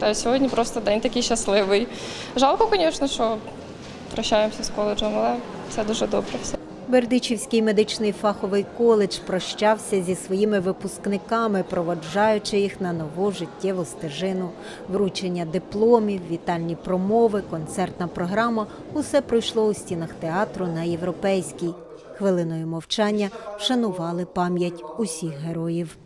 Та сьогодні просто день такий щасливий. Жалко, звісно, що прощаємося з коледжем, але все дуже добре. Все. Бердичівський медичний фаховий коледж прощався зі своїми випускниками, проводжаючи їх на нову життєву стежину. Вручення дипломів, вітальні промови, концертна програма усе пройшло у стінах театру на європейській. Хвилиною мовчання вшанували пам'ять усіх героїв.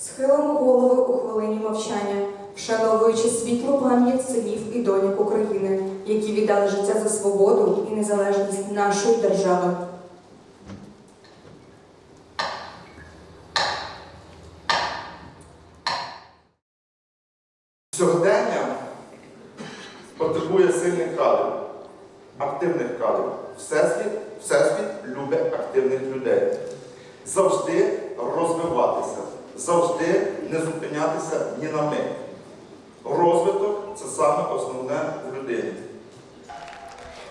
Схилимо голови у хвилині мовчання, вшановуючи світлу пам'ять синів і доньок України, які віддали життя за свободу і незалежність нашої держави. Сьогодення потребує сильних кадрів, активних кадрів. Всесвіт, Всесвіт любить активних людей. Завжди розвиватися, завжди не зупинятися ні на мить. Розвиток це саме основне в людині.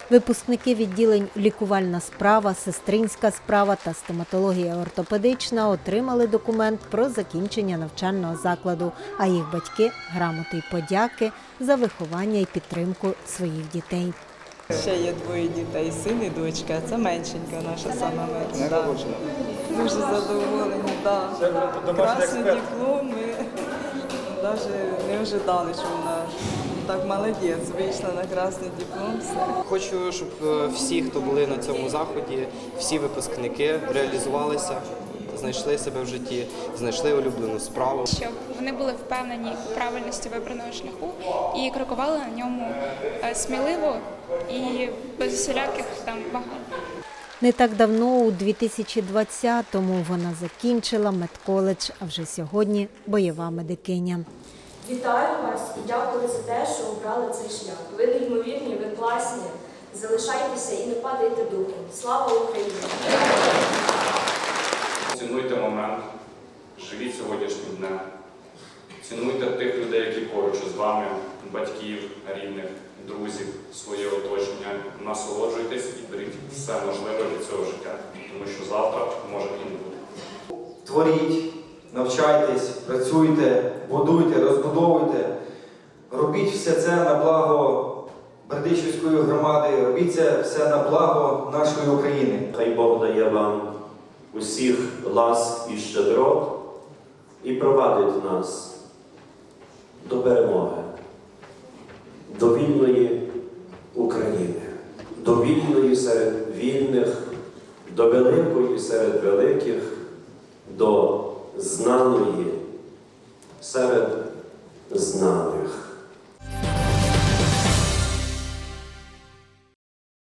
Випускники відділень лікувальна справа, сестринська справа та стоматологія ортопедична отримали документ про закінчення навчального закладу, а їх батьки грамоти й подяки за виховання і підтримку своїх дітей. Ще є двоє дітей, син і дочка. Це меншенька наша сама менша. Дуже задоволені, да. Красний диплом. Ми навіть не ожидали, що вона так молодець, вийшла на красний диплом. Все. Хочу, щоб е, всі, хто були на цьому заході, всі випускники реалізувалися, знайшли себе в житті, знайшли улюблену справу. щоб вони були впевнені у правильності вибраного шляху і крокували на ньому е, сміливо і без усіляких там вагань. Не так давно, у 2020-му, вона закінчила медколедж, а вже сьогодні бойова медикиня. Вітаю вас і дякую за те, що обрали цей шлях. Ви неймовірні, ви класні. Залишайтеся і не падайте духом. Слава Україні! Цінуйте момент, живіть сьогоднішнім днем. Цінуйте тих людей, які поруч із вами, батьків, рідних, друзів, своє оточення. Насолоджуйтесь і беріть все можливе від цього життя, тому що завтра може і не бути. Творіть, навчайтесь, працюйте, будуйте, розбудовуйте. Робіть все це на благо Бердичівської громади, робіть це все на благо нашої України. Хай Бог дає вам усіх ласк і щедрот і провадить нас до перемоги, до вільної до вільної серед вільних, до великої серед великих, до знаної серед знаних.